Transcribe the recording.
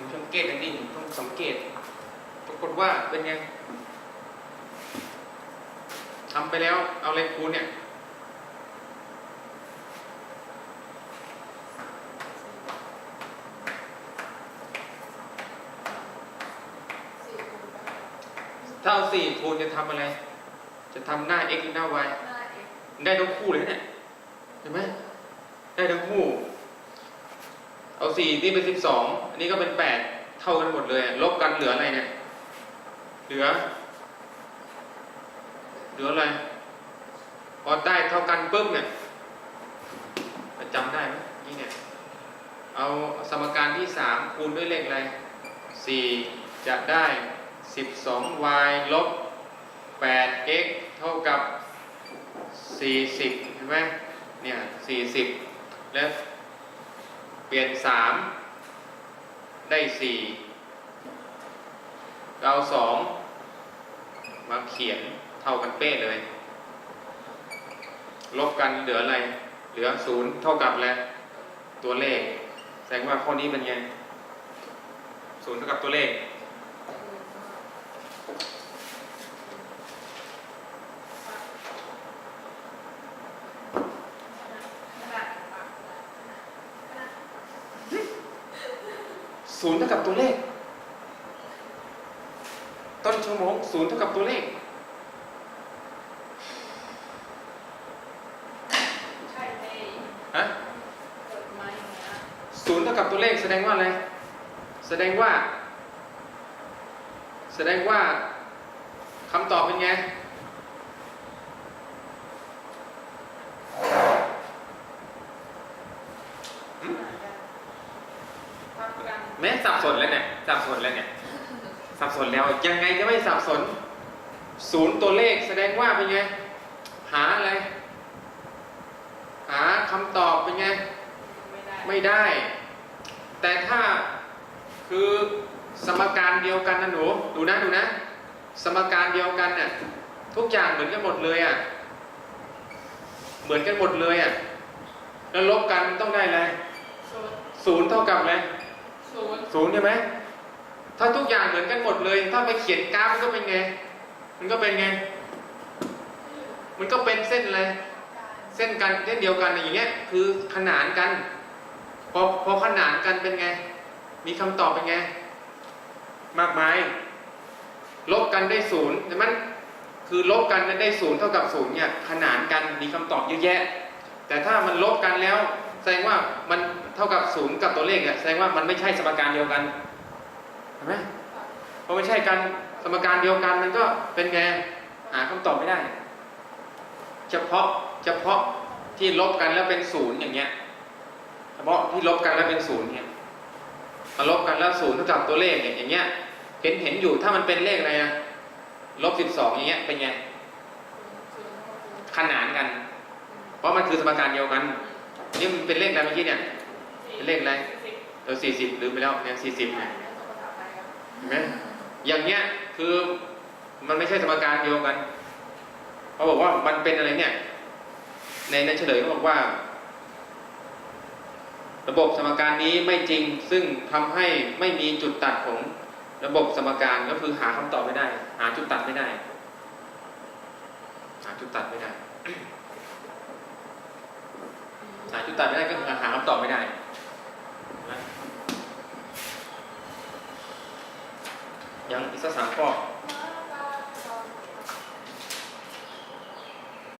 ผมสังเกตอันนี้ผมต้องสังเกต ปรากฏว่าเป็นไงทำไปแล้วเอาอะไรคูณเนี่ยถ้าเอาสี่คูณจะทำอะไร จะทำหน้า x หรือหน้า y ได้ทั้งคู่เลยเนี่ยเห็นไหมได้ทั้งคู่ เอาสี่นี่เป็นสิบสองอันนี้ก็เป็นแปดเท่ากันหมดเลย ลบกันเหลืออะไรเนี่ย เหลือ เหลืออะไร พอได้เท่ากันปุ๊บเนี่ยจำได้ไหมนี่เนี่ย เอาสมการที่สามคูณด้วยเลขอะไรสี่จะได้สิบสอง y ลบแปด x เท่ากับสี่สิบเห็นไหมเนี่ยสี่สิบแล้ว เปลี่ยนสามได้สี่เราสองมาเขียนเท่ากันเป๊ะเลย ลบกันเหลืออะไร เหลือศูนย์เท่ากับอะไรตัวเลข แสดงว่าข้อนี้เป็นไงศูนย์เท่ากับตัวเลข ศูนย์เท่ากับตัวเลข ต้นชั่วโมงศูนย์เท่ากับตัวเลขใช่ในฮะเกิดมาอย่างเงี้ยศูนย์เท่ากับตัวเลขแสดงว่าอะไร แสดงว่า แสดงว่าคำตอบเป็นไง ทับกัน แม้สับสนแล้วเนี่ยสับสนแล้วเนี่ยสับสนแล้วยังไงก็ไม่สับสนศูนย์ตัวเลขแสดงว่าเป็นไง หาอะไร หาคำตอบเป็นไง ไม่ได้ไได้ แต่ถ้าคือสมการเดียวกันนะหนูดูนะดูนะ สมการเดียวกันเนี่ยทุกอย่างเหมือนกันหมดเลยอะเหมือนกันหมดเลยอะแล้วลบกันต้องได้อะไรศูนย์ศูนย์เท่ากับอะไร ศูนย์ศูนย์ใช่ไหมถ้าทุกอย่างเหมือนกันหมดเลย ถ้าไปเขียนกราฟมันก็เป็นไง มันก็เป็นไง มันก็เป็นเส้นอะไรเส้นกันเส้นเดียวกันอย่างเงี้ย คือขนานกัน พอพอขนานกันเป็นไง มีคำตอบเป็นไง มากมาย ลบกันได้ศูนย์แต่มันคือลบกันได้ศูนย์เท่ากับศูนย์เนี่ยขนานกันมีคำตอบเยอะแยะ แต่ถ้ามันลบกันแล้ว แสดงว่ามันเท่ากับศูนย์กับตัวเลขเนี่ยแสดงว่ามันไม่ใช่สมการเดียวกันเห็นไหมพอไม่ใช่กันสมการเดียวกันมันก็เป็นไงหาคำตอบไม่ได้ เฉพาะเฉพาะที่ลบกันแล้วเป็นศูนย์อย่างเงี้ยเฉพาะที่ลบกันแล้วเป็นศูนย์เนี่ยมาลบกันแล้วศูนย์เท่ากับตัวเลขเนี่ยอย่างเงี้ย เห็นเห็นอยู่ถ้ามันเป็นเลขอะไรนะลบสิบสองอย่างเงี้ยเป็นไงศูนย์ศูนย์ขนานกัน เพราะมันคือสมการเดียวกัน นี่มันเป็นเลขอะไรเมื่อกี้เนี่ย เป็นเลขอะไรสิบเออสี่สิบลืมไปแล้วเนี่ยสี่สิบเนี่ยแล้วสองภาษาไทยครับเห็นไหมอย่างเงี้ยคือมันไม่ใช่สมการเดียวกันเขาบอกว่ามันเป็นอะไรเนี่ย ในในเฉลยเขาบอกว่า ระบบสมการนี้ไม่จริงซึ่งทำให้ไม่มีจุดตัดของระบบสมการก็คือหาคำตอบไม่ได้ หาจุดตัดไม่ได้ หาจุดตัดไม่ได้ หาจุดตัดไม่ได้ก็คือหาคำตอบไม่ได้ยังอีกสักสามข้อ